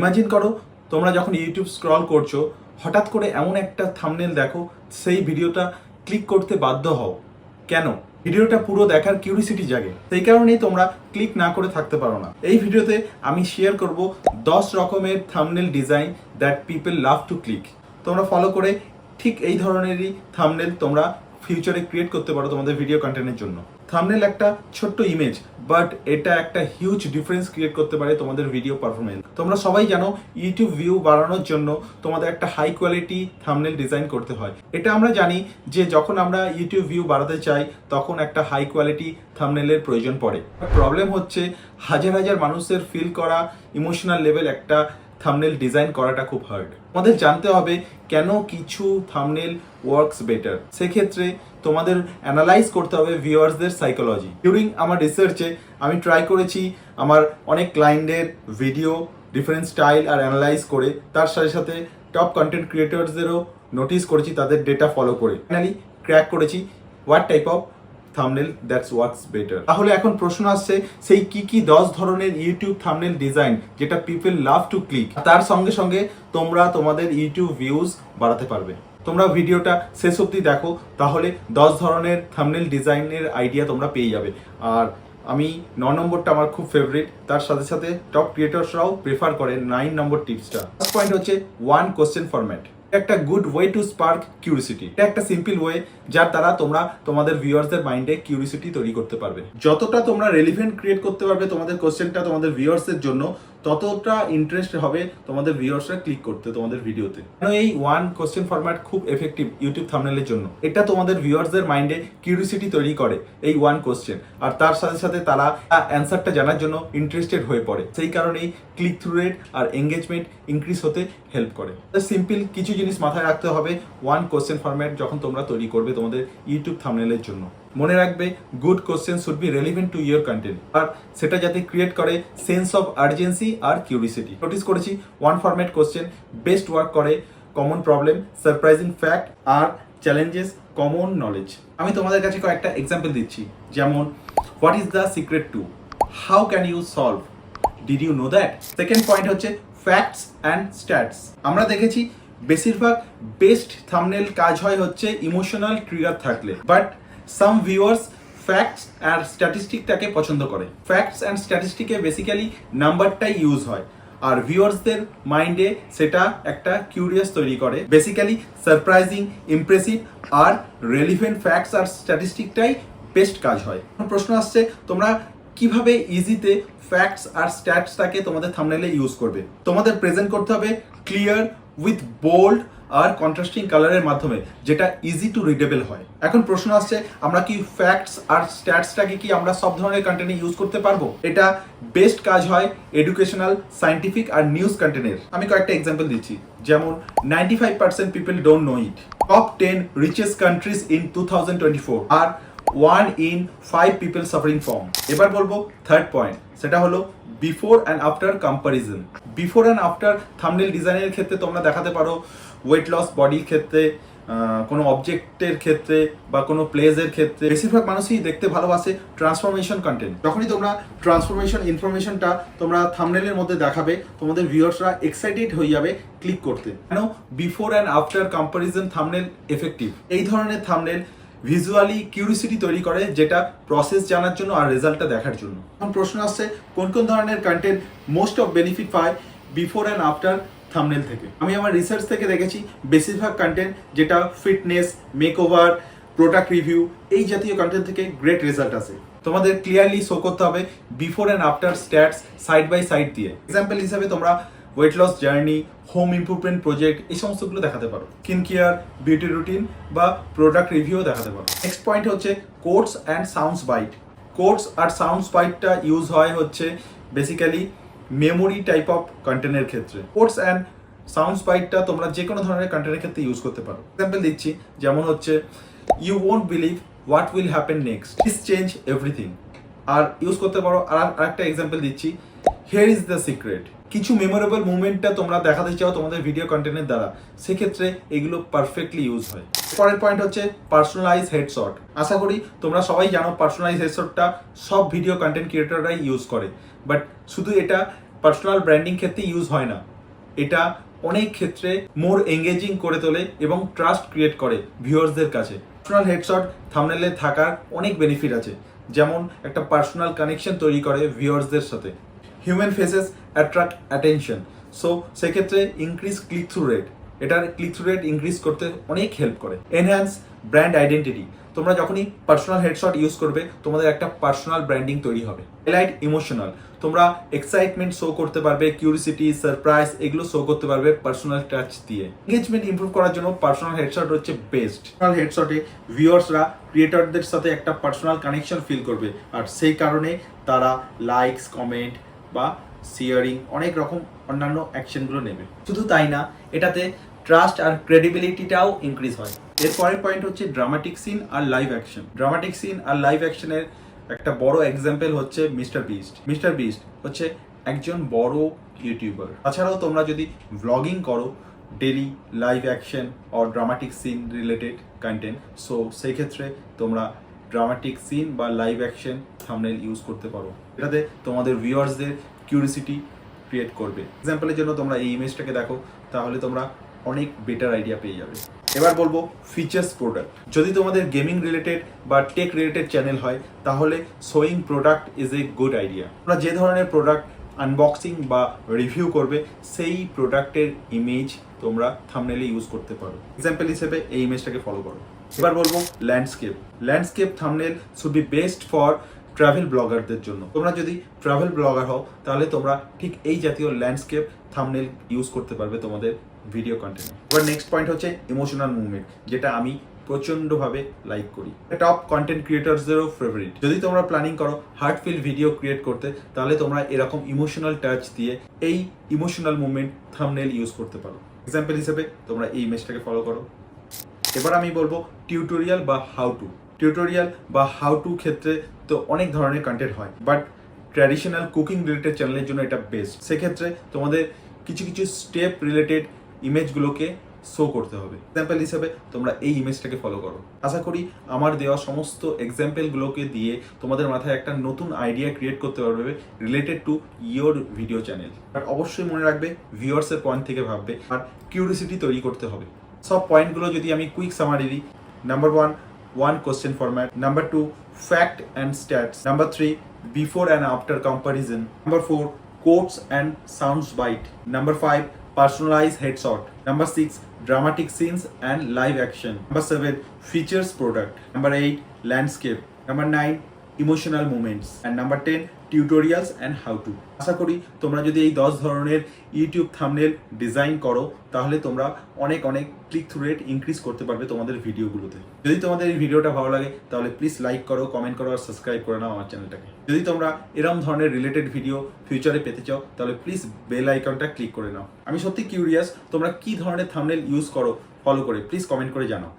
Imagine করো, তোমরা যখন ইউটিউব স্ক্রল করছ, হঠাৎ করে এমন একটা থামনেল দেখো, সেই ভিডিওটা ক্লিক করতে বাধ্য হও। কেন? ভিডিওটা পুরো দেখার কিউরিসিটি জাগে। সেই কারণেই তোমরা ক্লিক না করে থাকতে পারো না। এই ভিডিওতে আমি শেয়ার করব দশ রকমের thumbnail design that people love to click তোমরা ফলো করে ঠিক এই ধরনেরই থামনেল তোমরা ফিউচারে ক্রিয়েট করতে পারো তোমাদের ভিডিও কন্টেন্টের জন্য। থামনেল একটা ছোট্ট ইমেজ বাট এটা একটা হিউজ ডিফারেন্স ক্রিয়েট করতে পারে তোমাদের ভিডিও পারফরমেন্স তোমরা সবাই জানো ইউটিউব ভিউ বাড়ানোর জন্য তোমাদের একটা হাই কোয়ালিটি থামনেল ডিজাইন করতে হয়। এটা আমরা জানি যে যখন আমরা ইউটিউব ভিউ বাড়াতে চাই, তখন একটা হাই কোয়ালিটি থামনেলের প্রয়োজন পড়ে। প্রবলেম হচ্ছে হাজার হাজার মানুষের ফিল করা ইমোশনাল লেভেল একটা থামনেল ডিজাইন করাটা খুব হার্ড আমাদের জানতে হবে কেন কিছু থামনেল ওয়ার্কস বেটার সেক্ষেত্রে তোমাদের অ্যানালাইজ করতে হবে ভিউয়ার্সদের সাইকোলজি ডিউরিং আমার রিসার্চে আমি ট্রাই করেছি আমার অনেক ক্লায়েন্টের ভিডিও ডিফারেন্ট স্টাইল আর অ্যানালাইজ করে। তার সাথে সাথে টপ কন্টেন্ট ক্রিয়েটরসদেরও নোটিস করেছি, তাদের ডেটা ফলো করে। ফাইনালি ক্র্যাক করেছি। What type of thumbnail that's works better তাহলে এখন প্রশ্ন আসছে, সেই কি কি দশ ধরনের ইউটিউব থামনেল ডিজাইন যেটা পিপল লাভ টু ক্লিক তার সঙ্গে সঙ্গে তোমরা তোমাদের ইউটিউব ভিউজ বাড়াতে পারবে। তোমরা ভিডিওটা শেষ অবধি দেখো, তাহলে দশ ধরনের থামনেল ডিজাইনের আইডিয়া তোমরা পেয়ে যাবে। আর আমি ন নম্বরটা আমার খুব ফেভারিট তার সাথে সাথে টপ ক্রিয়েটরসরাও প্রেফার করে নাইন নম্বর টিপসটা ফার্স্ট পয়েন্ট হচ্ছে ওয়ান কোশ্চেন ফরম্যাট একটা good way to spark curiosity এটা একটা সিম্পল ওয়ে যার দ্বারা তোমরা তোমাদের ভিউয়ার্সদের মাইন্ডে কিউরিসিটি তৈরি করতে পারবে। যতটা তোমরা রেলিভেন্ট ক্রিয়েট করতে পারবে তোমাদের কোশ্চেনটা তোমাদের ভিউয়ার্সের জন্য ততটা ইন্টারেস্ট হবে তোমাদের ভিউয়ার্সরা ক্লিক করতে, তোমাদের ভিডিওতে এই ওয়ান কোশ্চেন ফরম্যাট খুব এফেক্টিভ ইউটিউব থামনেলের জন্য? এটা তোমাদের ভিউয়ার্সদের মাইন্ডে কিউরিসিটি তৈরি করে এই ওয়ান কোশ্চেন আর তার সাথে সাথে তারা অ্যান্সারটা জানার জন্য ইন্টারেস্টেড হয়ে পড়ে। সেই কারণেই ক্লিক থ্রু রেট আর এঙ্গেজমেন্ট ইনক্রিজ হতে হেল্প করে। সিম্পল কিছু জিনিস মাথায় রাখতে হবে ওয়ান কোশ্চেন ফরম্যাট যখন তোমরা তৈরি করবে তোমাদের ইউটিউব থামনেলের জন্য। মনে রাখবে good question should be relevant to your content আর সেটা যাতে ক্রিয়েট করে সেন্স অফ আর্জেন্সি আর কিউরিসিটি নোটিস করেছি one format question best work করে কমন প্রবলেম সারপ্রাইজিং ফ্যাক্ট আর চ্যালেঞ্জেস কমন নলেজ আমি তোমাদের কাছে কয়েকটা এক্সাম্পল দিচ্ছি। যেমন what is the secret to how can you solve did you know that second point হচ্ছে ফ্যাক্টস অ্যান্ড স্ট্যাটস আমরা দেখেছি, বেশিরভাগ বেস্ট থামনেল কাজ হয় হচ্ছে ইমোশনাল ট্রিগার থাকলে। বাট সাম ভিউয়ার্স ফ্যাক্টস আর স্ট্যাটিস্টিকটাকে পছন্দ করে। ফ্যাক্টস অ্যান্ড স্ট্যাটিস্টিকে বেসিক্যালি নাম্বারটাই ইউজ হয়। আর ভিউয়ার্সদের মাইন্ডে সেটা একটা কিউরিয়াস তৈরি করে। বেসিক্যালি সারপ্রাইজিং ইমপ্রেসিভ আর রেলিভেন্ট ফ্যাক্টস আর স্ট্যাটিস্টিকটাই বেস্ট কাজ হয়। প্রশ্ন আসছে, তোমরা কীভাবে ইজিতে ফ্যাক্টস আর স্ট্যাটসটাকে তোমাদের থামনেলে ইউজ করবে? তোমাদের প্রেজেন্ট করতে হবে ক্লিয়ার উইথ বোল্ড আর কন্ট্রাস্টিং কালারের মাধ্যমে, যেটা ইজি টু রিডেবল হয়। এখন প্রশ্ন আসছে, আমরা কি ফ্যাক্টস আর স্ট্যাটসটাকে কি আমরা সব ধরনের কন্টেন্টে ইউজ করতে পারব? এটা বেস্ট কাজ হয় এডুকেশনাল সাইন্টিফিক আর নিউজ কন্টেন্টের আমি কয়েকটা এক্সাম্পল দিচ্ছি। যেমন ninety five percent people don't know it top ten richest countries in two thousand twenty four R one in five people suffering from এবার বলব থার্ড পয়েন্ট সেটা হলো before and after comparison before and after thumbnail ডিজাইনের ক্ষেত্রে তোমরা দেখাতে পারো weight loss বডির ক্ষেত্রে কোনো অবজেক্টের ক্ষেত্রে বা কোনো প্লেসের ক্ষেত্রে, বেশিরভাগ মানুষই দেখতে ভালোবাসে ট্রান্সফরমেশন কন্টেন্ট যখনই তোমরা ট্রান্সফরমেশন ইনফরমেশনটা তোমরা থামনেলের মধ্যে দেখাবে, তোমাদের ভিউয়ার্সরা এক্সাইটেড হয়ে যাবে ক্লিক করতে। কেন? Before and after comparison thumbnail effective এই ধরনের থামনেল ভিজুয়ালি কিউরিসিটি তৈরি করে, যেটা প্রসেস জানার জন্য আর রেজাল্টটা দেখার জন্য। এখন প্রশ্ন আসছে, কোন কোন ধরনের কন্টেন্ট মোস্ট অফ বেনিফিট পায় বিফোর অ্যান্ড আফটার থামনেল থেকে। আমি আমার রিসার্চ থেকে দেখেছি, বেশিরভাগ কন্টেন্ট যেটা ফিটনেস মেকওভার প্রোডাক্ট রিভিউ এই জাতীয় কন্টেন্ট থেকে গ্রেট রেজাল্ট আসে। তোমাদের ক্লিয়ারলি শো করতে হবে before and after stats side by side দিয়ে। এক্সাম্পল হিসাবে তোমরা weight loss journey home improvement project এই সমস্তগুলো দেখাতে পারো। স্কিন কেয়ার বিউটি রুটিন বা প্রোডাক্ট রিভিউও দেখাতে পারো। নেক্সট পয়েন্ট হচ্ছে quotes and sounds bite quotes R sounds বাইটটা ইউজ হয় হচ্ছে বেসিক্যালি মেমোরি টাইপ অফ কন্টেন্টের ক্ষেত্রে। স্পোর্টস অ্যান্ড সাউন্ড বাইটটা তোমরা যে কোনো ধরনের কন্টেন্টের ক্ষেত্রে ইউজ করতে পারো। এক্সাম্পল দিচ্ছি, যেমন হচ্ছে you won't believe what will happen next is change everything R use করতে পারো, আর একটা এক্সাম্পল দিচ্ছি হিয়ার ইজ দ্য সিক্রেট কিছু মেমোরেবল মুভমেন্টটা তোমরা দেখাতে চাও তোমাদের ভিডিও কন্টেন্টের দ্বারা। সেক্ষেত্রে এগুলো পারফেক্টলি ইউজ হয়। পরের পয়েন্ট হচ্ছে পার্সোনালাইজ হেডশট আশা করি তোমরা সবাই জানো পার্সোনালাইজ হেডশটটা সব ভিডিও কন্টেন্ট ক্রিয়েটররাই ইউজ করে। বাট শুধু এটা পার্সোনাল ব্র্যান্ডিং ক্ষেত্রে ইউজ হয় না। এটা অনেক ক্ষেত্রে মোর এঙ্গেজিং করে তোলে এবং ট্রাস্ট ক্রিয়েট করে ভিউয়ার্সদের কাছে। পার্সোনাল হেডশট থামনেলে থাকার অনেক বেনিফিট আছে। যেমন একটা পার্সোনাল কানেকশন তৈরি করে ভিউয়ার্সদের সাথে। Human faces attract attention so সেক্ষেত্রে ইনক্রিজ ক্লিক থ্রু রেট এটার ক্লিক থ্রু রেট ইনক্রিজ করতে অনেক হেল্প করে। এনহ্যান্স ব্র্যান্ড আইডেন্টিটি তোমরা যখনই পার্সোনাল হেডশট ইউজ করবে, তোমাদের একটা পার্সোনাল ব্র্যান্ডিং তৈরি হবে। এলাইট ইমোশনাল তোমরা এক্সাইটমেন্ট শো করতে পারবে কিউরিসিটি সারপ্রাইজ এগুলো শো করতে পারবে পার্সোনাল টাচ দিয়ে। এঙ্গেজমেন্ট ইমপ্রুভ করার জন্য পার্সোনাল হেডশট হচ্ছে বেস্ট পার্সোনাল হেডশটে ভিউয়ার্সরা ক্রিয়েটরদের সাথে একটা পার্সোনাল কানেকশন ফিল করবে। আর সেই কারণে তারা লাইকস কমেন্ট বা শেয়ারিং অনেক রকম অন্যান্য অ্যাকশনগুলো নেবে। শুধু তাই না, এটাতে ট্রাস্ট আর ক্রেডিবিলিটিটাও ইনক্রিজ হয়। এর পরের পয়েন্ট হচ্ছে ড্রামাটিক সিন আর লাইভ অ্যাকশন ড্রামাটিক সিন আর লাইভ অ্যাকশনের একটা বড় এক্সাম্পল হচ্ছে মিস্টার বিস্ট মিস্টার বিস্ট হচ্ছে একজন বড় ইউটিউবার তাছাড়াও তোমরা যদি ব্লগিং করো daily live action or dramatic scene related content so সেই ক্ষেত্রে তোমরা ড্রামাটিক সিন বা লাইভ অ্যাকশন থামনেল ইউজ করতে পারো। এটাতে তোমাদের ভিউয়ার্সদের কিউরিসিটি ক্রিয়েট করবে। এক্সাম্পলের জন্য তোমরা এই ইমেজটাকে দেখো, তাহলে তোমরা অনেক বেটার আইডিয়া পেয়ে যাবে। এবার বলব ফিচার্স প্রোডাক্ট যদি তোমাদের গেমিং রিলেটেড বা টেক রিলেটেড চ্যানেল হয়, তাহলে showing product is a good idea তোমরা যে ধরনের প্রোডাক্ট আনবক্সিং বা রিভিউ করবে, সেই প্রোডাক্টের ইমেজ তোমরা থামনেলে ইউজ করতে পারো। এক্সাম্পল হিসেবে এই ইমেজটাকে ফলো করো। এবার বলব landscape landscape thumbnail should be best for travel ব্লগারদের জন্য। তোমরা যদি ট্রাভেল ব্লগার হও, তাহলে তোমরা ঠিক এই জাতীয় ল্যান্ডস্কেপ থামনেল ইউজ করতে পারবে তোমাদের ভিডিও কন্টেন্টে এবার নেক্সট পয়েন্ট হচ্ছে ইমোশনাল মুভমেন্ট যেটা আমি প্রচন্ডভাবে লাইক করি। টপ কন্টেন্ট ক্রিয়েটার্সদেরও ফেভারিট যদি তোমরা প্ল্যানিং করো হার্টফিল ভিডিও ক্রিয়েট করতে, তাহলে তোমরা এরকম ইমোশনাল টাচ দিয়ে এই ইমোশনাল মুভমেন্ট থামনেল ইউজ করতে পারো। এক্সাম্পল হিসেবে তোমরা এই ইমেজটাকে ফলো করো। এবার আমি বলব টিউটোরিয়াল বা হাউ টু টিউটোরিয়াল বা হাউ টু ক্ষেত্রে তো অনেক ধরনের কন্টেন্ট হয় বাট ট্র্যাডিশনাল কুকিং রিলেটেড চ্যানেলের জন্য এটা বেস্ট সেক্ষেত্রে তোমাদের কিছু কিছু স্টেপ রিলেটেড ইমেজগুলোকে শো করতে হবে। এক্সাম্পল হিসাবে তোমরা এই ইমেজটাকে ফলো করো। আশা করি আমার দেওয়া সমস্ত এক্সাম্পলগুলোকে দিয়ে তোমাদের মাথায় একটা নতুন আইডিয়া ক্রিয়েট করতে পারবে related to your video channel আর অবশ্যই মনে রাখবে ভিউয়ার্সের পয়েন্ট থেকে ভাববে আর কিউরিসিটি তৈরি করতে হবে। সব পয়েন্টগুলো যদি আমি কুইক সামারি দিই number one one question format number two fact and stats number three before and after comparison number four quotes and sounds bite number five personalized headshot, number 6 dramatic scenes and live action, number 7 features product, number 8 landscape, number 9 emotional moments and number 10 tutorials and how to আশা করি তোমরা যদি এই দশ ধরনের YouTube thumbnail design করো, তাহলে তোমরা অনেক অনেক ক্লিক থ্রু রেট ইনক্রিজ করতে পারবে তোমাদের ভিডিওগুলোতে যদি তোমাদের এই ভিডিওটা ভালো লাগে, তাহলে প্লিজ লাইক করো কমেন্ট করো আর সাবস্ক্রাইব করে নাও আমার চ্যানেলটাকে যদি তোমরা এরকম ধরনের রিলেটেড ভিডিও ফিউচারে পেতে চাও, তাহলে প্লিজ বেল আইকনটা ক্লিক করে নাও। আমি সত্যি কিউরিয়াস তোমরা কি ধরনের থামনেল ইউজ করো ফলো করে প্লিজ কমেন্ট করে জানাও।